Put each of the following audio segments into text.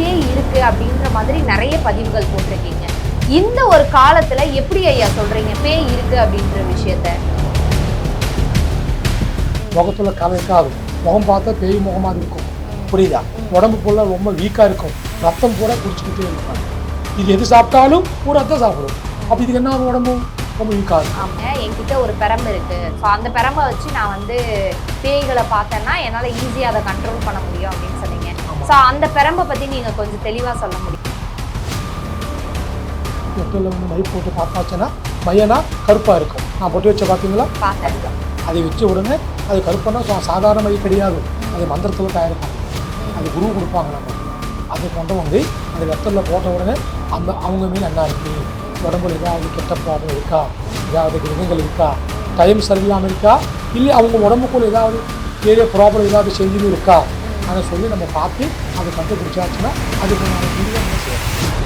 பேய் இருக்கு அப்படின்ற மாதிரி நிறைய பதிவுகள் போட்டிருக்கீங்க. இந்த ஒரு காலத்துல எப்படி ஐயா சொல்றீங்க? பேய் இருக்கு அப்படின்ற விஷயத்த? முகத்துல கலை இருக்காது முகம் பார்த்தா பேய் முகமாக இருக்கும். புரியுதா? உடம்பு ஃபுல்லாக ரொம்ப வீக்காக இருக்கும். ரத்தம் பூரா குடிச்சிக்கிட்டே இருப்பாங்க. இது எது சாப்பிட்டாலும் ஒரு ரத்தம் சாப்பிடும். அப்போ இதுக்கு என்ன உடம்பு? ரொம்ப வீக்காக இருக்கும். ஆமா என்கிட்ட ஒரு பெரம்பு இருக்கு. ஸோ அந்த பெரம்பை வச்சு நான் வந்து பேய்களை பார்த்தேன்னா என்னால ஈஸியா அதை கண்ட்ரோல் பண்ண முடியும் அப்படின்னு சொன்னீங்க. ஸோ அந்த பெரம்பை பத்தி நீங்க கொஞ்சம் தெளிவா சொல்ல முடியும். வெட்டில் வந்து மை போட்டு பார்த்தாச்சுன்னா மையனா கருப்பாக இருக்கும். நான் பொட்டு வச்ச பார்த்தீங்களா பார்த்தேன் அதை வச்ச உடனே அது கருப்புன்னா சா- சாதாரண மை கிடையாது. அது மந்திரத்தில் தயாரிப்பாங்க. அது குரு கொடுப்பாங்க நமக்கு அதை கொண்டு வந்து அந்த வெத்தலில் போட்ட உடனே அந்த அவங்க மீன் என்ன இருக்கு? உடம்புல ஏதாவது கெட்ட ப்ராப்ளம் இருக்கா? ஏதாவது கிரகங்கள் இருக்கா? டைம் சரியில்லாமல் இருக்கா? இல்லை அவங்க உடம்புக்குள்ள ஏதாவது பெரிய ப்ராப்ளம் ஏதாவது செஞ்சுன்னு இருக்கா? அதை சொல்லி நம்ம பார்த்து அதை கண்டுபிடிச்சாச்சுன்னா அதுக்கு நம்ம என்ன செய்யணும்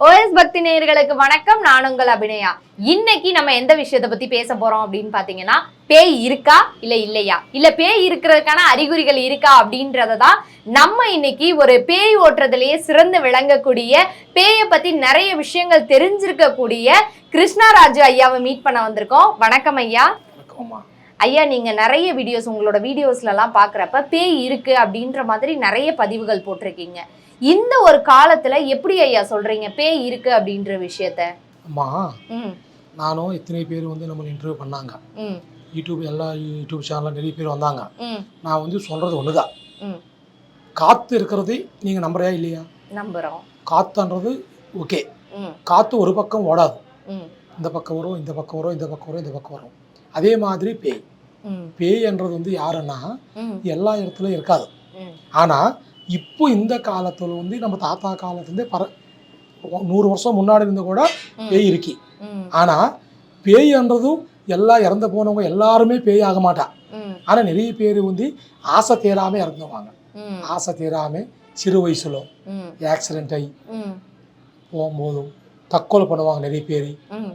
ஓஎஸ் பக்தி நேயர்களுக்கு வணக்கம். நான் உங்கள் அபிநயா. இன்னைக்கு நம்ம எந்த விஷயத்தை பத்தி பேச போறோம் அப்படின்னு பாத்தீங்கன்னா பேய் இருக்கா இல்ல இல்லையா? இல்ல பேய் இருக்கிறதுக்கான அறிகுறிகள் இருக்கா அப்படின்றத தான் நம்ம இன்னைக்கு ஒரு பேய் ஓட்டுறதுலயே சிறந்து விளங்கக்கூடிய பேயை பத்தி நிறைய விஷயங்கள் தெரிஞ்சிருக்கக்கூடிய கிருஷ்ணராஜு ஐயாவை மீட் பண்ண வந்திருக்கோம். வணக்கம் ஐயா. வணக்கம்மா. ஐயா நீங்க நிறைய வீடியோஸ் உங்களோட வீடியோஸ்ல எல்லாம் பாக்குறப்ப பேய் இருக்கு அப்படின்ற மாதிரி நிறைய பதிவுகள் போட்டிருக்கீங்க. இந்த ஒரு காலத்துல எப்படி ஐயா சொல்றீங்க பேய் இருக்கு அப்படின்ற விஷயத்த? அம்மா ம். நானும் இத்தனை பேர் வந்து நம்ம இன்டர்வியூ பண்ணாங்க. ம். யூடியூப் எல்லா யூடியூப் சேனலில் நிறைய பேர் வந்தாங்க. நான் வந்து சொல்கிறது ஒன்று தான் காற்று இருக்கிறது நீங்கள் நம்புறியா இல்லையா? நம்புறோம். காற்றுன்றது ஓகே. காற்று ஒரு பக்கம் ஓடாது. ம். இந்த பக்கம் வரும் இந்த பக்கம் வரும் இந்த பக்கம் வரும் இந்த பக்கம் வரும். அதே மாதிரி பேய். பேய்ன்றது வந்து யாருன்னா ம் எல்லா இடத்துலையும் இருக்காது ம் ஆனால் இப்போ இந்த காலத்தில் வந்து நம்ம தாத்தா காலத்துலேருந்து பர நூறு வருஷம் முன்னாடி இருந்து கூட பேய் இருக்கி ம் ஆனால் பேய்ன்றதும் எல்லாம் இறந்து போனவங்க எல்லாருமே பேய் ஆக மாட்டா ம் ஆனால் நிறைய பேர் வந்து ஆசை தேராமல் இறந்துவாங்க ம் ஆசை தேராமல் சிறு வயசுல ம் ஆக்சிடென்ட் ஆகி ம் போகும்போதும் தற்கொலை பண்ணுவாங்க நிறைய பேர் ம்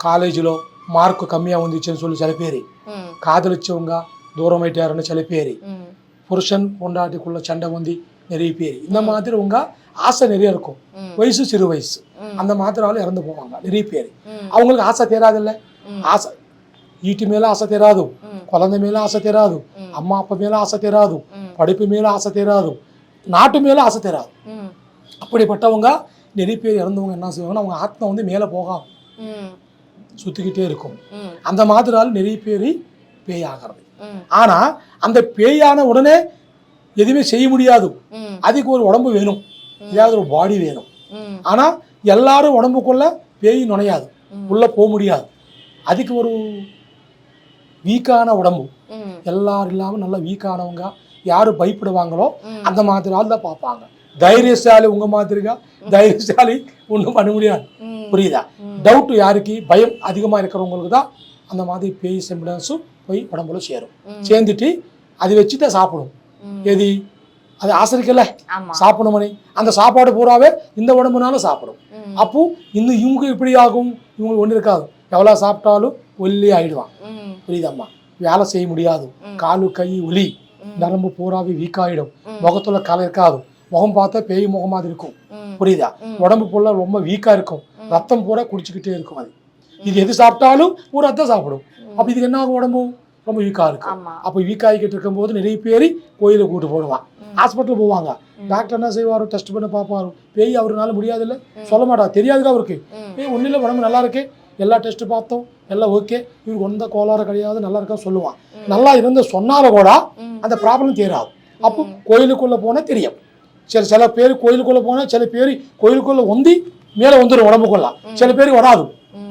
காலேஜில் மார்க் கம்மியாக வந்துச்சுன்னு சொல்லி சில பேர் காதலிச்சவங்க தூரமாயிட்டாருன்னு சில பேர் புருஷன் பொண்டாட்டிக்குள்ள சண்டை வந்து நிறைய பேர் இந்த மாதிரி உங்க ஆசை நிறைய இருக்கும். வயசு சிறு வயசு. அந்த மாதிரி ஆள் இறந்து போவாங்க நிறைய பேர். அவங்களுக்கு ஆசை தேராதில்ல. ஆசை வீட்டு மேல ஆசை தேராது. குழந்தை மேல ஆசை தேராது. அம்மா அப்பா மேல ஆசை தேராது. படிப்பு மேல ஆசை தேராது நாட்டு மேல ஆசை தேராது. அப்படிப்பட்டவங்க நிறைய பேர் இறந்தவங்க என்ன செய்வாங்கன்னா அவங்க ஆத்மா வந்து மேலே போகாது. சுற்றிக்கிட்டே இருக்கும். அந்த மாதிரி ஆள் நிறைய பேர் பேய் ஆகிறது. ஆனால் அந்த பேயான உடனே எதுவுமே செய்ய முடியாது. அதுக்கு ஒரு உடம்பு வேணும் ஏதாவது ஒரு பாடி வேணும். ஆனால் எல்லாரும் உடம்புக்குள்ள பேய் நுழையாது உள்ளே போக முடியாது அதுக்கு ஒரு வீக்கான உடம்பு. எல்லாரும் இல்லாமல் நல்லா வீக்கானவங்க யார் பயப்படுவாங்களோ. அந்த மாதிரி ஆள் தான் பார்ப்பாங்க தைரியசாலி உங்கள் மாதிரிగా தைரியசாலி ஒன்றும் பண்ண முடியாது. புரியுதா. டவுட் யாருக்கு பயம் அதிகமாக இருக்கிறவங்களுக்கு தான் அந்த மாதிரி பேய் செம்பிடன்ஸும் போய் உடம்புல சேரும். சேர்ந்துட்டு அதை வச்சு தான் சாப்பிடும். எது அது சாப்பிடும் மணி அந்த சாப்பாடு பூராவே இந்த உடம்புனாலும் சாப்பிடும். அப்போ இன்னும் இவங்க இப்படி ஆகும் இவங்களுக்கு ஒன்றும் இருக்காது எவ்வளோ சாப்பிட்டாலும் ஒல்லி ஆயிடுவான். புரியுதாம்மா வேலை செய்ய முடியாது. காலு கை ஒலி. நரம்பு பூராவே வீக். முகத்துல கலை இருக்காது முகம் பார்த்தா பேய் முகம் மாதிரி இருக்கும். புரியுதா. உடம்பு ஃபுல்லா ரொம்ப வீக்கா இருக்கும். ரத்தம் பூரா குடிச்சுக்கிட்டே இருக்கும் அது. இது எது சாப்பிட்டாலும் ஒரு ரத்தம் சாப்பிடும். அப்போ இதுக்கு என்ன ஆகும் உடம்பு? ரொம்ப வீக்கா இருக்கும். அப்போ வீக் ஆகிக்கிட்டு இருக்கும்போது நிறைய பேர் கோயிலுக்கு கூட்டு போடுவான். ஹாஸ்பிட்டல் போவாங்க. டாக்டர் என்ன செய்வார் டெஸ்ட் பண்ண பார்ப்பாரு. பேய் அவருனால முடியாதுல்ல. சொல்ல மாட்டார் தெரியாதுங்க அவருக்கு. ஏய் ஒன்றும் இல்லை உடம்பு நல்லா இருக்கு. எல்லா டெஸ்ட் பார்த்தோம். எல்லாம் ஓகே இவருக்கு எந்த கோளாறு கிடையாது. நல்லா இருக்கா சொல்லுவான். நல்லா இருந்து சொன்னாலும் கூட. அந்த ப்ராப்ளம் தெரியாது அப்போ கோயிலுக்குள்ளே போனால் தெரியும். சில சில பேர் கோயிலுக்குள்ளே போனால் சில பேர் கோயிலுக்குள்ளே ஒந்தி மேலே வந்துடும் உடம்புக்குள்ள சில பேருக்கு வராது.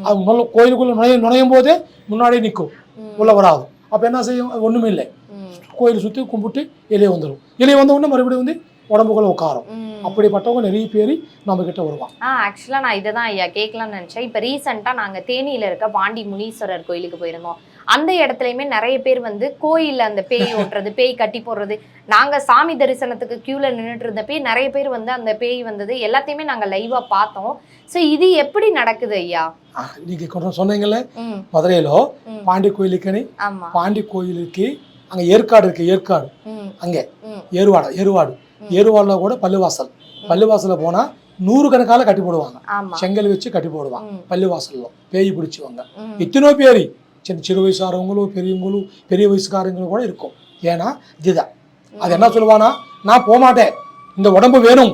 அது முதல்ல கோயிலுக்குள்ளே நுழைய நுழையும் போதே முன்னாடியே நிற்கும். உள்ள வராது. அப்போ என்ன செய்யும்? ஒன்றுமே இல்லை. கோயில் சுற்றி கும்பிட்டு வெளியே வந்துடும் வெளியே வந்த உடனே மறுபடியும் வந்து உடம்புக்குள்ள உட்காரும். அப்படிப்பட்டவங்க நிறைய பேர் நம்ம கிட்ட வருவாங்க. ஆ ஆக்சுவலாக நான் இதை தான் ஐயா கேட்கலாம்னு நினச்சேன். இப்போ ரீசெண்டாக நாங்கள் தேனியில் இருக்க பாண்டி முனீஸ்வரர் கோயிலுக்கு போயிருந்தோம். அந்த இடத்துலையுமே நிறைய பேர் வந்து கோயிலில் அந்த பேய் ஓட்டுறது பேய் கட்டி போடுறது. நாங்கள் சாமி தரிசனத்துக்கு க்யூவில் நின்றுட்டு இருந்தப்பே நிறைய பேர் வந்து அந்த பேய் வந்தது. எல்லாத்தையுமே நாங்கள் லைவாக பார்த்தோம். ஸோ இது எப்படி நடக்குது ஐயா? ஆ, நீங்க கொஞ்சம் சொன்னீங்கல்ல? மதுரையில. பாண்டி கோயிலுக்குன்னு ஆமாம் பாண்டி கோயிலுக்கு அங்க ஏற்காடு இருக்கு ஏற்காடு. அங்கே. ஏறுவாடை ஏறுவாடு. ஏறுவாடில் கூட பள்ளிவாசல். பள்ளிவாசலில் போனால் நூறு கணக்கால கட்டி போடுவாங்க. செங்கல் வச்சு கட்டி போடுவாங்க. பள்ளிவாசலில். பேய் பிடிச்சவங்க. எத்தனோ பேர் சின்ன சிறு வயசானவங்களும் பெரியவங்களும் பெரிய வயசுக்காரங்களும் கூட இருக்கும். ஏன்னா இதுதான். அது என்ன சொல்லுவானா நான் போக மாட்டேன் இந்த உடம்பு வேணும்.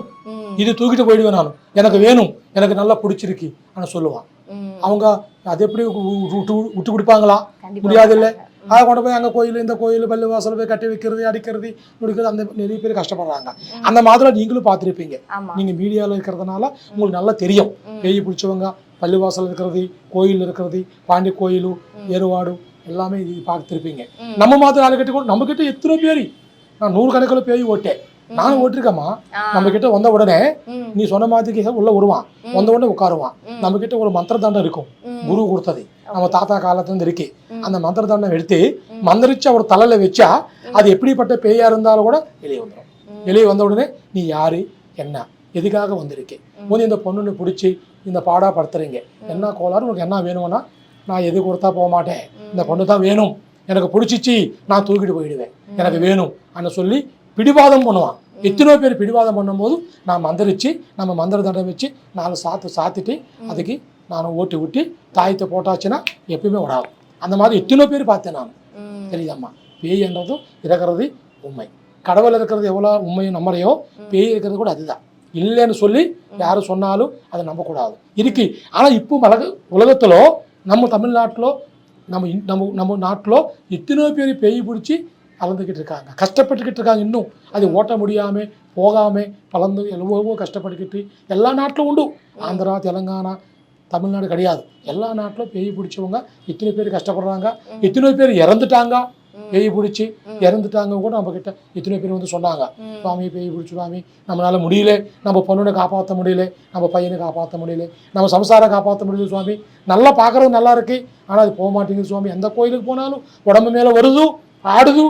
இது தூக்கிட்டு போயிடுவேன் நான். எனக்கு வேணும். எனக்கு நல்லா பிடிச்சிருக்கு. ஆனால் சொல்லுவான். அவங்க அது எப்படி விட்டு விட்டு கொடுப்பாங்களா? முடியாது இல்ல? அதை கொண்டு போய் அங்கே கோயில் இந்த கோயில் பள்ளி வாசல் போய் கட்டி வைக்கிறது அடிக்கிறது முடிக்கிறது அந்த நிறைய பேர் கஷ்டப்படுறாங்க. அந்த மாதிரி நீங்களும் பார்த்துருப்பீங்க. நீங்கள் மீடியாவில் இருக்கிறதுனால உங்களுக்கு நல்லா தெரியும். பேய் பிடிச்சவங்க பள்ளிவாசல் இருக்கிறது கோயில் இருக்கிறது பாண்டி கோயிலு ஏறுவாடு எல்லாமே இது பார்த்துருப்பீங்க. நம்ம மாதிரி ஆளுகிட்ட கூட நம்ம கிட்ட எத்தனை பேர்? நான் நூறு கணக்கில் பேய் ஓட்டேன் நானும் ஓட்டிருக்கேம்மா. நம்ம கிட்ட வந்த உடனே. நீ சொன்ன மாதிரி உள்ள வருவான். வந்த உடனே உட்காருவான். நம்ம கிட்ட ஒரு மந்திர தண்டம் இருக்கும். குரு கொடுத்தது. நம்ம தாத்தா காலத்துல இருந்து இருக்கு. அந்த மந்திர தண்டம் எடுத்து மந்திரிச்சு அவர் தலையில வச்சா அது எப்படிப்பட்ட பேயா இருந்தாலும் கூட வெளியே வந்துடும். வெளியே வந்த உடனே நீ யாரு? என்ன? எதுக்காக வந்திருக்கே? வந்து இந்த பொண்ணுன்னு பிடிச்சி இந்த பாடா படுத்துறீங்க. என்ன கோளாறு? உனக்கு என்ன வேணும்னா நான் எது கொடுத்தா போக மாட்டேன். இந்த பொண்ணு தான் வேணும். எனக்கு பிடிச்சிச்சு நான் தூக்கிட்டு போயிடுவேன். எனக்கு வேணும் அன்னு சொல்லி பிடிவாதம் பண்ணுவான். எத்தனையோ பேர் பிடிவாதம் பண்ணும்போது நான் மந்திரிச்சு நம்ம மந்திர தண்டம் வச்சு நாலு சாத்து சாத்திட்டு அதுக்கு நான் ஓட்டி விட்டு தாயத்தை போட்டாச்சுன்னா எப்பயுமே விடாது அந்த மாதிரி எத்தனையோ பேர் பார்த்தேன் நான். தெரியுதாம்மா? பேய் என்றதும் இருக்கிறது உண்மை. கடவுள் இருக்கிறது எவ்வளோ உண்மையை நம்புறையோ பேய் இருக்கிறது கூட அதுதான். இல்லைன்னு சொல்லி யாரும் சொன்னாலும் அதை நம்பக்கூடாது. இருக்கு. ஆனால் இப்போ உலக உலகத்தில் நம்ம தமிழ்நாட்டில் நம்ம நம்ம நம்ம நாட்டில் எத்தனையோ பேர் பேய் பிடிச்சி கலந்துக்கிட்டு இருக்காங்க. கஷ்டப்பட்டுக்கிட்டு இருக்காங்க இன்னும். அது ஓட்ட முடியாமல் போகாமல் பலந்து எவ்வளவோ கஷ்டப்பட்டுக்கிட்டு எல்லா நாட்டிலும் உண்டு. ஆந்திரா தெலுங்கானா தமிழ்நாடு கிடையாது. எல்லா நாட்டிலும் பேய் பிடிச்சவங்க எத்தனை பேர் கஷ்டப்படுறாங்க. எத்தனை பேர் இறந்துட்டாங்க. பேய் பிடிச்சி இறந்துட்டாங்க கூட நம்ம கிட்ட எத்தனை பேர் வந்து சொன்னாங்க. சுவாமி பேய் பிடிச்சி சுவாமி நம்மளால முடியல. நம்ம பொண்ணுனை காப்பாற்ற முடியல. நம்ம பையனை காப்பாற்ற முடியல. நம்ம சம்சாரம் காப்பாற்ற முடியல சுவாமி. நல்லா பார்க்கறது நல்லா இருக்கு. ஆனால் அது போக மாட்டேங்குது சுவாமி. எந்த கோயிலுக்கு போனாலும் உடம்பு மேலே வருது ஆடுது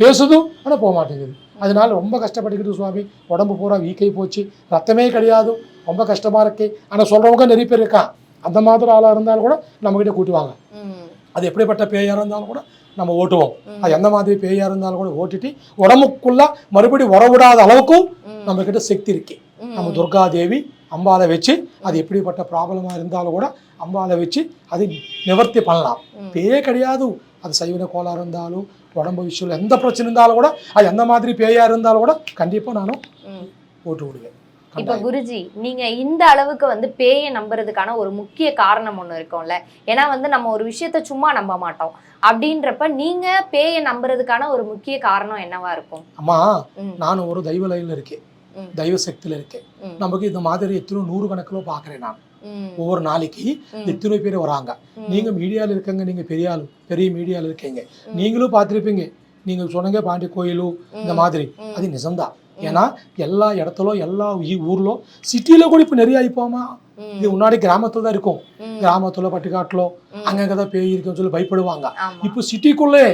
பேசுது ஆனால் போக மாட்டேங்குது. அதனால ரொம்ப கஷ்டப்பட்டுக்கிட்டு சுவாமி. உடம்பு பூரா வீக்கை போச்சு. ரத்தமே கிடையாது. ரொம்ப கஷ்டமா இருக்கு. ஆனால் சொல்றவங்க நிறைய பேர் இருக்கான் அந்த மாதிரி ஆளாக இருந்தாலும் கூட நம்மக்கிட்ட கூட்டுவாங்க. அது எப்படிப்பட்ட பேயா இருந்தாலும் கூட நம்ம ஓட்டுவோம். அது எந்த மாதிரி பேயா இருந்தாலும் கூட ஓட்டிட்டு உடம்புக்குள்ள மறுபடி வரவிடாத அளவுக்கு நம்ம கிட்ட சக்தி இருக்கு. நம்ம துர்கா தேவி அம்பாலை வச்சு அது எப்படிப்பட்ட ப்ராப்ளமா இருந்தாலும் கூட அம்பாலை வச்சு அது நிவர்த்தி பண்ணலாம். பேயே கிடையாது. அது சைவன கோளாறு இருந்தாலும் உடம்பு விஷயம் எந்த பிரச்சனை இருந்தாலும் கூட அது எந்த மாதிரி பேயா இருந்தாலும் கூட கண்டிப்பா நானும். ஓட்டு விடுவேன். இப்ப குருஜி நீங்க இந்த அளவுக்கு வந்து பேயை நம்புறதுக்கான ஒரு முக்கிய காரணம் ஒண்ணு இருக்கும்ல. ஏன்னா வந்து நம்ம ஒரு விஷயத்த சும்மா நம்ப மாட்டோம். அப்படின்றப்ப நீங்க பேயை நம்புறதுக்கான ஒரு முக்கிய காரணம் என்னவா இருக்கும்? அம்மா. நான் ஒரு தெய்வ லைன்ல இருக்கேன். தெய்வ சக்தியில இருக்கேன். நமக்கு இந்த மாதிரி எத்தனை நூறு கணக்கில் பார்க்குறேன் நான். ஒவ்வொரு நாளைக்கு. எத்தனை பேர் வராங்க. நீங்க மீடியால இருக்கங்க நீங்க பெரிய ஆளு பெரிய மீடியால இருக்கீங்க. நீங்களும் பார்த்துருப்பீங்க. நீங்க சொன்னீங்க பாண்டி கோயிலு இந்த மாதிரி. அது நிஜம்தான். ஏன்னா எல்லா இடத்துலும் எல்லா ஊர்ல சிட்டில கூட இப்போ நிறைய ஆயிப்போமா. இது முன்னாடி கிராமத்துல தான் இருக்கும். கிராமத்துல பட்டிக்காட்டுல. அங்கங்க தான் பேய் இருக்குன்னு சொல்லி பயப்படுவாங்க. இப்போ சிட்டிக்குள்ளே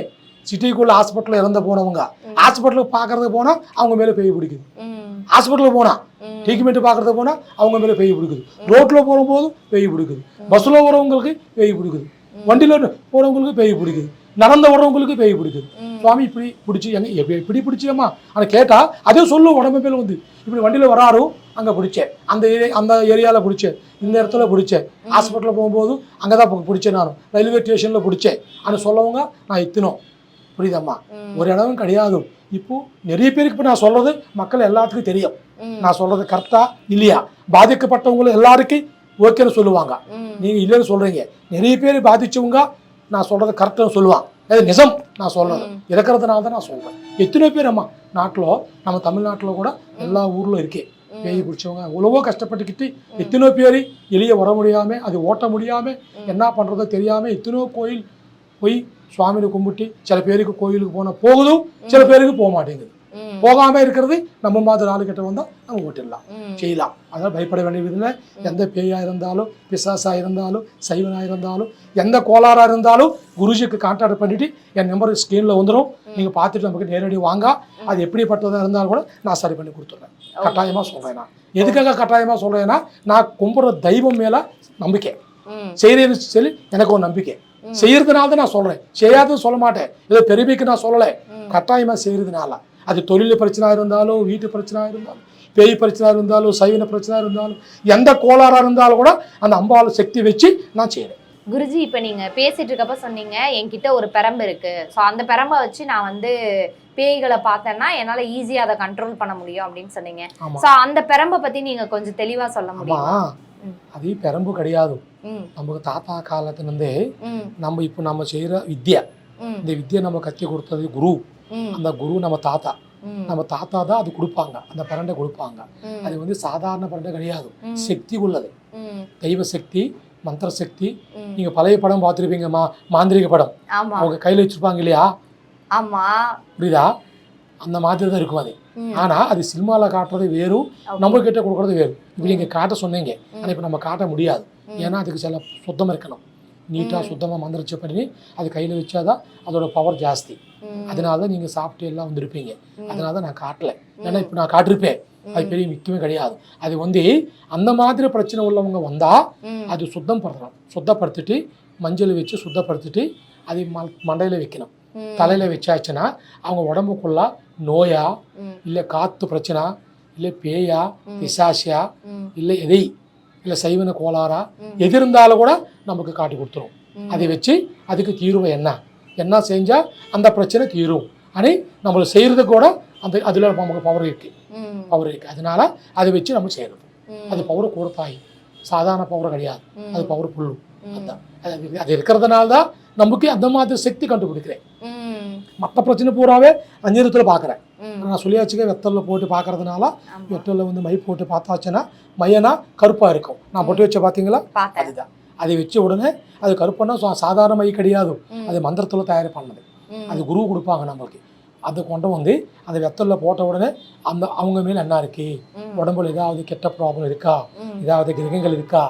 சிட்டிக்குள்ள ஹாஸ்பிட்டல் இறந்து போனவங்க ஹாஸ்பிட்டலுக்கு பார்க்கறதுக்கு போனா அவங்க மேல பேய் பிடிக்குது. ம். ஹாஸ்பிட்டலுக்கு போனா. ட்ரீட்மெண்ட் பார்க்கறதுக்கு போனா அவங்க மேல பேய் பிடிக்குது. ரோட்ல போகும்போது பேய் பிடிக்குது. பஸ்ல வரவங்களுக்கு பேய் பிடிக்குது. வண்டியில போறவங்களுக்கு பேய் பிடிக்குது. நடந்து வர்றவங்களுக்கு பேய் பிடிக்குது. சுவாமி இப்படி பிடிச்சி எங்க இப்படி பிடிச்சியம்மா? ஆனா கேட்டா அதே சொல்லும் உடம்பு மேல வந்து. இப்படி வண்டியில வராரு அங்க பிடிச்சேன். அந்த ஏரியா அந்த ஏரியால பிடிச்சேன். இந்த இடத்துல பிடிச்சேன். ஹாஸ்பிட்டலில் போகும்போது அங்கே தான் பிடிச்சேன் நான் ரயில்வே ஸ்டேஷனில் பிடிச்சேன். ஆனால் சொல்லவங்க நான் எத்தினோம் புரியுதம்மா. ஒரு இடமும் கிடையாது. இப்போ நிறைய பேருக்கு இப்போ நான் சொல்றது மக்கள் எல்லாத்துக்கும் தெரியும். நான் சொல்றது கரெக்டா இல்லையா? பாதிக்கப்பட்டவங்களும் எல்லாருக்கும் ஓகேன்னு சொல்லுவாங்க. ம். நீங்க இல்லைன்னு சொல்றீங்க. நிறைய பேர் பாதிச்சவங்க நான் சொல்றது கரெக்டாக சொல்லுவான். அது நிஜம் நான் சொல்றது. இருக்கிறதுனால தான் நான் சொல்றேன். எத்தனை பேர் அம்மா நாட்டில் நம்ம தமிழ்நாட்டில் கூட எல்லா ஊர்ல இருக்கே. பேய் பிடிச்சவங்க எவ்வளவோ கஷ்டப்பட்டுக்கிட்டு எத்தனையோ பேர் எளிய வர முடியாம அது ஓட்ட முடியாம என்ன பண்றதோ தெரியாம எத்தனையோ கோயில் போய் சுவாமியை கும்பிட்டு சில பேருக்கு கோயிலுக்கு போன போகுது சில பேருக்கு போக மாட்டேங்குது. போகாம இருக்கிறது நம்ம மாதிரி ஆளுகிட்ட வந்தா நம்ம ஓட்டிடலாம். செய்யலாம். அதனால் பயப்பட வேண்டியதில்லை எந்த பேயா இருந்தாலும் பிசாசா இருந்தாலும் சைவனா இருந்தாலும் எந்த கோளாறா இருந்தாலும் குருஜிக்கு கான்டாக்ட் பண்ணிட்டு என் நம்பர் ஸ்க்ரீனில் வந்துடும் நீங்கள் பார்த்துட்டு நமக்கு நேரடி வாங்க. அது எப்படிப்பட்டதாக இருந்தாலும் கூட நான் சரி பண்ணி கொடுத்துட்றேன். கட்டாயமாக சொல்கிறேன் நான். எதுக்காக கட்டாயமாக சொல்கிறேன்னா நான் கும்பிட்ற தெய்வம் மேலே நம்பிக்கை. ம். செய்கிறேன்னு சொல்லி எனக்கு ஒரு நம்பிக்கை. செய்யறதுனால தான் நான் சொல்கிறேன் செய்யாதது சொல்ல மாட்டேன். ஏதோ பெருமைக்கு நான் சொல்லலை. கட்டாயமாக செய்கிறதுனால அது தொழில் பிரச்சனை இருந்தாலும் வீட்டு பிரச்சனை இருந்தாலும் பேய் பிரச்சனை இருந்தாலும் சைவன பிரச்சனை இருந்தாலும் எந்த கோளாறாக இருந்தாலும் கூட அந்த அம்பாள் சக்தி வச்சு நான் செய்கிறேன் குருஜி இப்ப நீங்க பேசிட்டு இருக்கப்ப சொன்னீங்க என்கிட்ட ஒரு பெரம்பு இருக்கு. ஸோ அந்த பெரம்பை வச்சு நான் வந்து பேய்களை பார்த்தேன்னா என்னால ஈஸியா அதை கண்ட்ரோல் பண்ண முடியும் அப்படின்னு சொன்னீங்க. ஸோ அந்த பெரம்பை பத்தி நீங்க கொஞ்சம் தெளிவா சொல்ல முடியுமா. அது பெரம்பு கிடையாது. நமக்கு தாத்தா காலத்துலேருந்தே நம்ம இப்போ நம்ம செய்கிற வித்யா. இந்த வித்யை நம்ம கத்தி கொடுத்தது குரு. அந்த குரு நம்ம தாத்தா. நம்ம தாத்தா தான் அது கொடுப்பாங்க. அந்த பரண்டை கொடுப்பாங்க. அது வந்து சாதாரண பரண்டை கிடையாது. சக்தி உள்ளது. தெய்வ சக்தி மந்திர சக்தி. நீங்க பழைய படம் பார்த்துருப்பீங்க மா மாந்திரிக படம். அவங்க கையில வச்சிருப்பாங்க இல்லையா? ஆமா. புரியுதா? அந்த மாதிரி தான் இருக்கும் அது. ஆனா அது சினிமால காட்டுறது வேறும். நம்ம கிட்ட கொடுக்கறது வேறு. இப்போ நீங்க காட்ட சொன்னீங்க. ஆனா இப்போ நம்ம காட்ட முடியாது. ஏன்னா அதுக்கு சில சுத்தம் இருக்கணும். நீட்டா ம். சுத்தமா மந்திரிச்சு பண்ணி அது கையில வச்சாதான் அதோட பவர் ஜாஸ்தி. அதனால தான் நீங்க சாப்பிட்டு எல்லாம் வந்திருப்பீங்க. அதனால தான் நான் காட்டல. ஏன்னா இப்போ நான் காட்டிருப்பேன். அது. பெரிய முக்கியமே கிடையாது. அது வந்து அந்த மாதிரி பிரச்சனை உள்ளவங்க வந்தா ம். அது சுத்தம் படுத்தணும் சுத்தப்படுத்திட்டு மஞ்சள் வச்சு சுத்தப்படுத்திட்டு அது ம மண்டையில் வைக்கணும். தலையில் வச்சாச்சுன்னா அவங்க உடம்புக்குள்ள நோயா இல்லை காற்று பிரச்சனை இல்லை பேயா. பிசாசியா இல்லை எதை இல்லை சைவன கோளாறா. எது இருந்தாலும் கூட நமக்கு காட்டி கொடுத்துரும். அதை வச்சு அதுக்கு தீர்வு என்ன என்ன செஞ்சால் அந்த பிரச்சனை தீரும் அனே நம்மள செய்கிறதுக்கு கூட அந்த அதில் நமக்கு பவர் இருக்குது. பவர் இருக்குது அதனால அதை வச்சு நம்ம செய்கிறது. அது பவர் கொடுத்தாய் சாதாரண பவர் கிடையாது. அது பவர் புல்லு ம். அதான் அது அது இருக்கிறதுனால தான் நமக்கு அந்த மாதிரி சக்தி கண்டுபிடிக்கிறேன். மற்ற பிரச்சனை பூராவே அஞ்சரத்தில் பார்க்குறேன். நான் சொல்லியாச்சுக்க வெத்தலில் போட்டு பார்க்கறதுனால. வெத்தலில் வந்து மை போட்டு பார்த்தாச்சுன்னா மையனா கருப்பாக இருக்கும் நான் பொட்டு வச்ச பார்த்தீங்களா அதுதான் அதை வச்ச உடனே அது கருப்புன்னா சாதாரண மை கிடையாது. அது மந்திரத்தில் தயார் பண்ணது. அது குரு கொடுப்பாங்க நம்மளுக்கு அதை கொண்டு வந்து அந்த வெத்தலில் போட்ட உடனே அந்த அவங்க மேல என்ன இருக்கு. உடம்புல ஏதாவது கெட்ட ப்ராப்ளம் இருக்கா. ஏதாவது கிரகங்கள் இருக்கா.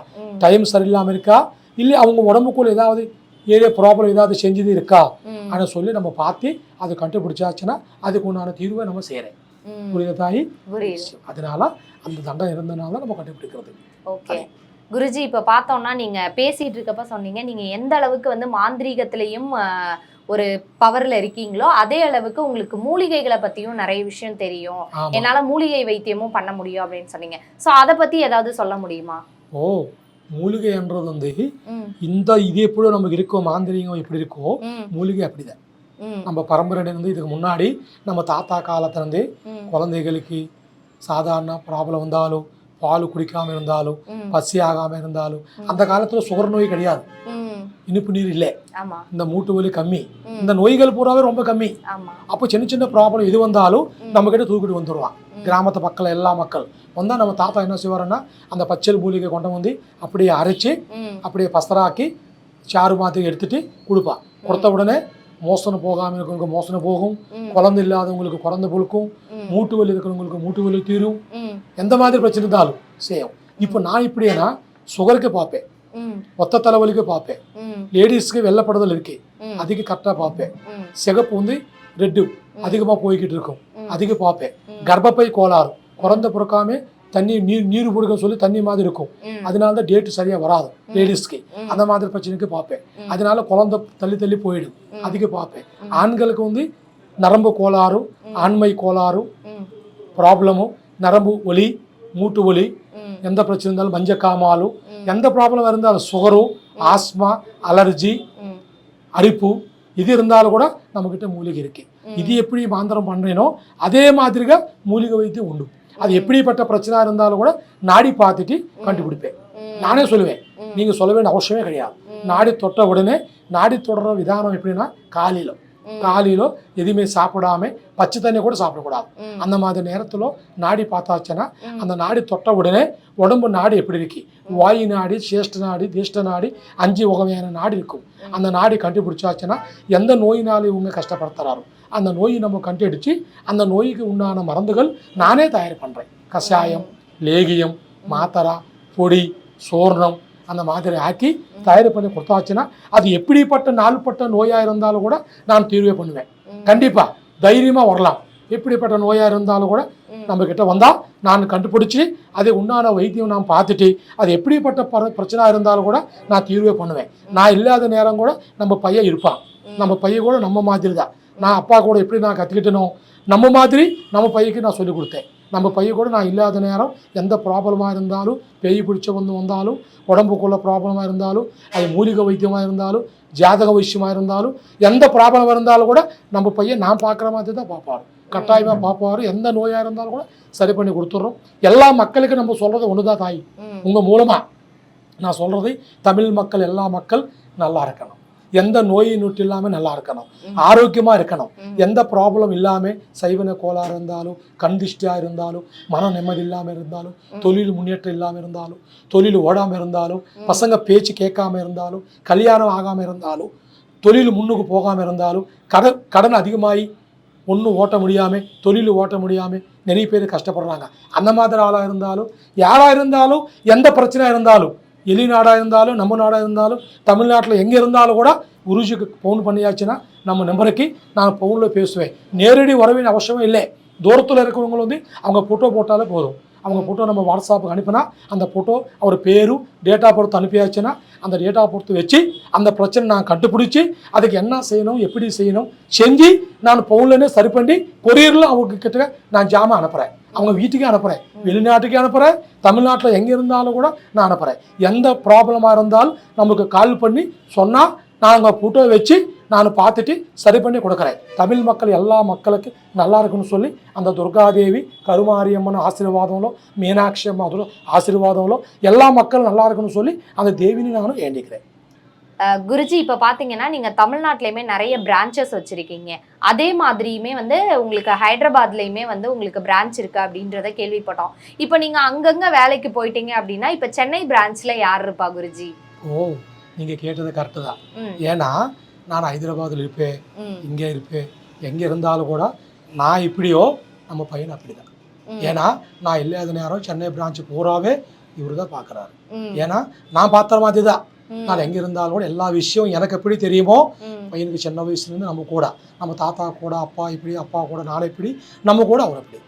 டைம் சரியில்லாமல் இருக்கா இல்லை அவங்க உடம்புக்குள்ள ஏதாவது ஏரியா ப்ராப்ளம் ஏதாவது செஞ்சது இருக்கா. ஆனால் சொல்லி நம்ம பார்த்து அதை கண்டுபிடிச்சாச்சுன்னா அதுக்கு உண்டான தீர்வை நம்ம செய்கிறேன். புரியுத தாயி? அதனால அந்த தண்டம் இருந்தனால நம்ம கண்டுபிடிக்கிறது. ஓகே. குருஜி இப்ப பார்த்தோம்னா நீங்க பேசிட்டு இருக்கப்ப சொன்னீங்க நீங்க எந்த அளவுக்கு வந்து மாந்திரீகத்திலையும் ஒரு பவர்ல இருக்கீங்களோ அதே அளவுக்கு உங்களுக்கு மூலிகைகளை பத்தியும் நிறைய விஷயம் தெரியும். என்னால மூலிகை வைத்தியமும் பண்ண முடியும் அப்படின்னு சொன்னீங்க. சோ அத பத்தி ஏதாவது சொல்ல முடியுமா? ஓ மூலிகை என்றது வந்து இந்த இது எப்படி நமக்கு இருக்கோ மாந்திரிகம் எப்படி இருக்கோ மூலிகை அப்படிதான். நம்ம பரம்பரையிலேருந்து இதுக்கு முன்னாடி நம்ம தாத்தா காலத்துலேருந்து குழந்தைகளுக்கு சாதாரண ப்ராப்ளம் வந்தாலும் பால் குடிக்காம இருந்தாலும் பசி ஆகாம இருந்தாலும் அந்த காலத்துல சுகர் நோய் கிடையாது. இனிப்பு நீர் இல்லை. இந்த மூட்டு வலி கம்மி. இந்த நோய்கள் பூராவே ரொம்ப கம்மி. அப்போ சின்ன சின்ன ப்ராப்ளம் இது வந்தாலும் நம்ம கிட்ட தூக்கிட்டு வந்துடுவான் கிராமத்து மக்கள் எல்லா மக்கள். வந்தா நம்ம தாத்தா என்ன செய்வாருன்னா அந்த பச்சல் மூலிகை கொண்டு வந்து அப்படியே அரைச்சு அப்படியே பஸ்தராக்கி சாறு மாற்றி எடுத்துட்டு கொடுப்பான் கொடுத்த உடனே மோசனை போகாமல் இருக்கிறவங்களுக்கு மோசனை போகும். குழந்தை இல்லாதவங்களுக்கு குழந்தை பொழுக்கும். மூட்டு வலி இருக்கிறவங்களுக்கு மூட்டு வலி தீரும். எந்த மாதிரி பிரச்சனை இருந்தாலும் செய்யும் இப்போ நான் இப்படின்னா சுகருக்கு பார்ப்பேன். ஒத்த தலைவலிக்கு பார்ப்பேன். லேடிஸ்க்கு வெள்ளப்படுதல் இருக்கு. அதுக்கு கரெக்டாக பார்ப்பேன். சிகப்பு வந்து ரெட்டு அதிகமாக போய்கிட்டு இருக்கும். அதுக்கு பார்ப்பேன். கர்ப்பப்பை கோளாறு. குழந்தை பிறக்காம தண்ணி நீர் நீர் பிடிக்க சொல்லி தண்ணி மாதிரி இருக்கும். அதனால தான் டேட்டு சரியாக வராது. லேடிஸ்க்கு அந்த மாதிரி பிரச்சனைக்கு பார்ப்பேன். அதனால குழந்தை தள்ளி தள்ளி போயிடும். அதுக்கு பார்ப்பேன். ஆண்களுக்கு வந்து நரம்பு கோளாறு ம். ஆண்மை கோளாறு ம், ப்ராப்ளமும் நரம்பு வலி மூட்டு ம், எந்த பிரச்சனை இருந்தாலும் மஞ்சக்காமாலும் ம், எந்த ப்ராப்ளம் இருந்தாலும் சுகரும் ஆஸ்மா அலர்ஜி அரிப்பு இது இருந்தாலும் கூட நம்மக்கிட்ட மூலிகை இருக்கு. ம். இது எப்படி மாந்திரம் பண்றேனோ அதே மாதிரிగా மூலிகை வைத்தியம் உண்டு. அது எப்படிப்பட்ட பிரச்சனை இருந்தாலும் கூட நாடி பார்த்துட்டு கண்டுபிடிப்பேன். நானே சொல்லுவேன். ம். நீங்க சொல்ல வேண்டிய அவசியமே கிடையாது. நாடி தொட்ட உடனே நாடி தொடர விதானம் எப்படின்னா காலையில. காலையில எதுவுமே சாப்பிடாம பச்சை தண்ணி கூட சாப்பிடக்கூடாது. அந்த மாதிரி நேரத்துல நாடி பார்த்தாச்சுன்னா. அந்த நாடி தொட்ட உடனே உடம்பு நாடி எப்படி இருக்கு? வாயு நாடி சேஷ்ட நாடி தேஷ்ட நாடி அஞ்சு வகையான நாடி இருக்கும். அந்த நாடி கண்டுபிடிச்சாச்சுன்னா எந்த நோயினாலும் இவங்க கஷ்டப்படுத்துறாரோ. அந்த நோயை நம்ம கண்டுபிடிச்சு அந்த நோய்க்கு உண்டான மருந்துகள் நானே தயார் பண்றேன் கஷாயம் லேகியம் மாத்தரா பொடி சோர்ணம் அந்த மாதிரி ஆக்கி தயார் பண்ணி கொடுத்தாச்சுன்னா அது எப்படிப்பட்ட நாள்பட்ட நோயாக இருந்தாலும் கூட நான் தீர்வே பண்ணுவேன் ம். கண்டிப்பா தைரியமா வரலாம் எப்படிப்பட்ட நோயா இருந்தாலும் கூட ம். நம்ம கிட்ட வந்தா நான் கண்டுபிடிச்சி அதை உண்டான வைத்தியம் நான் பார்த்துட்டு அது எப்படிப்பட்ட பர பிரச்சனை இருந்தாலும் கூட நான் தீர்வே பண்ணுவேன் நான் இல்லாத நேரம் கூட நம்ம பையன் இருப்பான். நம்ம பையன் கூட நம்ம மாதிரி தான் நான் அப்பா கூட எப்படி நான் கற்றுக்கிட்டனோ நம்ம மாதிரி நம்ம பையனுக்கு நான் சொல்லிக் கொடுத்தேன். நம்ம பையன் கூட நான் இல்லாத நேரம் எந்த ப்ராப்ளமாக இருந்தாலும் பேய் பிடிச்ச வந்து வந்தாலும் உடம்புக்குள்ள ப்ராப்ளமாக இருந்தாலும் அது மூலிகை வைத்தியமாக இருந்தாலும் ஜாதக விஷயமாக இருந்தாலும் எந்த ப்ராப்ளம் இருந்தாலும் கூட நம்ம பையன் நான் பார்க்குற மாதிரி தான் பார்ப்பாரு. கட்டாயமாக பார்ப்பாரு. எந்த நோயாக இருந்தாலும் கூட சரி பண்ணி கொடுத்துட்றோம். எல்லா மக்களுக்கும் நம்ம சொல்கிறது ஒன்று தான் தாய். உங்கள் மூலமாக நான் சொல்கிறது தமிழ் மக்கள் எல்லா மக்கள் நல்லா இருக்கணும். எந்த நோயை நொட்டு இல்லாமல் நல்லா இருக்கணும். ஆரோக்கியமாக இருக்கணும். எந்த ப்ராப்ளம் இல்லாமல் சைவன கோளாறு இருந்தாலும் கண் திஷ்டியாக இருந்தாலும் மன நிம்மதி இல்லாமல் இருந்தாலும். தொழில் முன்னேற்றம் இல்லாமல் இருந்தாலும் தொழில் ஓடாமல் இருந்தாலும். பசங்க பேச்சு கேட்காம இருந்தாலும் கல்யாணம் ஆகாமல் இருந்தாலும் தொழில் முன்னுக்கு போகாமல் இருந்தாலும் கடன் கடன் அதிகமாகி ஒன்றும் ஓட்ட முடியாமல் தொழில் ஓட்ட முடியாமல் நிறைய பேர் கஷ்டப்படுறாங்க அந்த மாதிரி ஆளாக இருந்தாலும் யாராக இருந்தாலும் எந்த பிரச்சனையாக இருந்தாலும் எலி நாடாக இருந்தாலும் நம்ம நாடாக இருந்தாலும் தமிழ்நாட்டில் எங்கே இருந்தாலும் கூட குருஜிக்கு ஃபோன் பண்ணியாச்சுன்னா நம்ம நம்பருக்கு நான் ஃபோனில் பேசுவேன். நேரடி உறவின் அவசியமே இல்லை. தூரத்தில் இருக்கிறவங்களும் வந்து அவங்க ஃபோட்டோ போட்டாலே போதும். அவங்க ஃபோட்டோ நம்ம வாட்ஸ்அப்புக்கு அனுப்பினா அந்த ஃபோட்டோ அவர் பேரும் டேட் ஆஃப் பர்த் அனுப்பியாச்சுன்னா அந்த டேட் ஆஃப் பர்த் வச்சு அந்த பிரச்சனை நான் கண்டுபிடிச்சி அதுக்கு என்ன செய்யணும் எப்படி செய்யணும் செஞ்சு நான் ஃபோன்லேயே சரி பண்ணி கொரியரில் அவங்க கிட்ட நான் ஜாமான் அனுப்புகிறேன் அவங்க வீட்டுக்கே அனுப்புகிறேன் வெளிநாட்டுக்கே அனுப்புகிறேன் தமிழ்நாட்டில் எங்கே இருந்தாலும் கூட நான் அனுப்புகிறேன் எந்த ப்ராப்ளமாக இருந்தாலும் நமக்கு கால் பண்ணி சொன்னால் நாங்கள் ஃபோட்டோ வச்சு நான் பார்த்துட்டு சரி பண்ணி கொடுக்குறேன். தமிழ் மக்கள் எல்லா மக்களுக்கு நல்லா இருக்குன்னு சொல்லி அந்த దుర్గాదేవి కరుమారియమ్మన ఆశీర్వాదంలో మీనాక్షి అమ్మ ఆశీర్వాదంలో எல்லா மக்களும் நல்லா இருக்குன்னு சொல்லி அந்த தேவினி நானும் ஏண்டிக்கிறேன் குருஜி இப்போ பார்த்தீங்கன்னா நீங்கள் தமிழ்நாட்டிலையுமே நிறைய பிரான்ச்சஸ் வச்சுருக்கீங்க. அதே மாதிரியுமே வந்து உங்களுக்கு ஹைதராபாத்லேயுமே வந்து உங்களுக்கு பிரான்ச் இருக்குது அப்படின்றத கேள்விப்பட்டோம். இப்போ நீங்கள் அங்கங்கே வேலைக்கு போயிட்டீங்க அப்படின்னா இப்போ சென்னை பிரான்ச்சில் யார் இருப்பா குருஜி? ஓ நீங்கள் கேட்டது கரெக்டு தான். ஏன்னா நான் ஹைதராபாத்தில் இருப்பேன் இங்கே இருப்பேன் எங்கே இருந்தாலும் கூட நான் இப்படியோ நம்ம பையன் அப்படி தான் ம், ஏன்னா நான் இல்லாத நேரம் சென்னை பிரான்ச் பூராவே இவர் தான் பார்க்குறாரு ஏன்னா நான் பார்த்த மாதிரி தான் நான் எங்கே இருந்தாலும் கூட எல்லா விஷயம் எனக்கு எப்படி தெரியுமோ பையனுக்கு சின்ன வயசுலேருந்து நம்ம கூட நம்ம தாத்தா கூட அப்பா இப்படி அப்பா கூட நான் இப்படி நம்ம கூட அவர் அப்படி.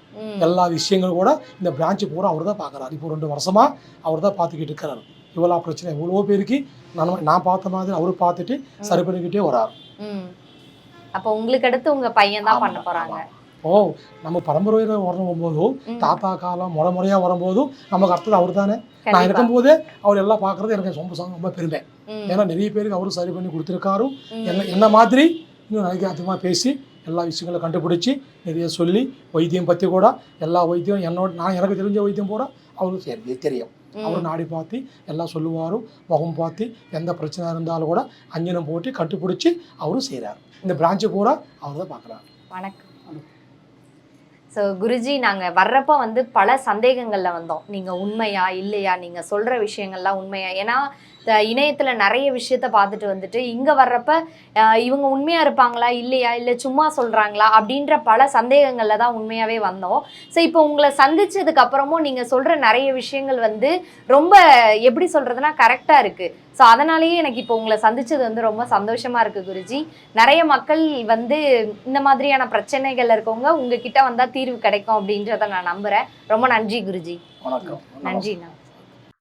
எல்லா விஷயங்களும் கூட இந்த பிரான்ச்சு பூரா அவர் தான் பார்க்குறாரு இப்போ ரெண்டு வருஷமா அவர் தான் பார்த்துக்கிட்டு இருக்கிறாரு இவ்வளோ பிரச்சனை இவ்வளோ பேருக்கு நான் நான் பார்த்த மாதிரி அவர் பார்த்துட்டு சரி பண்ணிக்கிட்டே வராரு. அப்போ உங்களுக்கு அடுத்து உங்க பையன் தான் பண்ண போறாங்க. ஓ நம்ம பரம்பரையில் வரும்போதும் தாத்தா காலம் முறை முறையாக வரும்போதும் நமக்கு அடுத்தது அவர் தானே. நான். இருக்கும்போதே அவர் எல்லாம் பார்க்குறது எனக்கு ரொம்ப ரொம்ப பெருமை. ஏன்னா நிறைய பேருக்கு அவரும் சரி பண்ணி கொடுத்துருக்காரு. என்ன என்ன மாதிரி? இன்னும் நிறைய அதிகமாக பேசி எல்லா விஷயங்களும் கண்டுபிடிச்சி நிறைய சொல்லி வைத்தியம் பற்றி கூட எல்லா வைத்தியம் என்னோட நான் எனக்கு தெரிஞ்ச வைத்தியம் பூரா அவருக்கு தெரி- தெரியும். அவர் நாடி பார்த்து எல்லாம் சொல்லுவார் முகம் பார்த்து எந்த பிரச்சனை இருந்தாலும் கூட அஞ்சனம் போட்டு கண்டுபிடிச்சி அவரும் செய்கிறார் இந்த பிரான்ச்சு பூரா அவர் தான் பார்க்குறாரு. வணக்கம். ஸோ குருஜி நாங்க வர்றப்ப வந்து பல சந்தேகங்கள்ல வந்தோம். நீங்க உண்மையா இல்லையா? நீங்க சொல்ற விஷயங்கள்லாம் உண்மையா? ஏன்னா இணையத்துல நிறைய விஷயத்த பார்த்துட்டு வந்துட்டு இங்க வர்றப்ப இவங்க உண்மையா இருப்பாங்களா இல்லையா இல்ல சும்மா சொல்றாங்களா அப்படின்ற பல சந்தேகங்கள்ல தான் உண்மையாவே வந்தோம். ஸோ இப்போ உங்களை சந்திச்சதுக்கு அப்புறமும் நீங்க சொல்ற நிறைய விஷயங்கள் வந்து ரொம்ப எப்படி சொல்றதுன்னா கரெக்டா இருக்கு. ஸோ அதனாலேயே எனக்கு இப்போ உங்களை சந்திச்சது வந்து ரொம்ப சந்தோஷமா இருக்கு குருஜி. நிறைய மக்கள் வந்து இந்த மாதிரியான பிரச்சனைகள் இருக்கவங்க உங்ககிட்ட வந்தா தீர்வு கிடைக்கும் அப்படின்றத நான் நம்புறேன். ரொம்ப நன்றி குருஜி. வணக்கம். நன்றிண்ணா.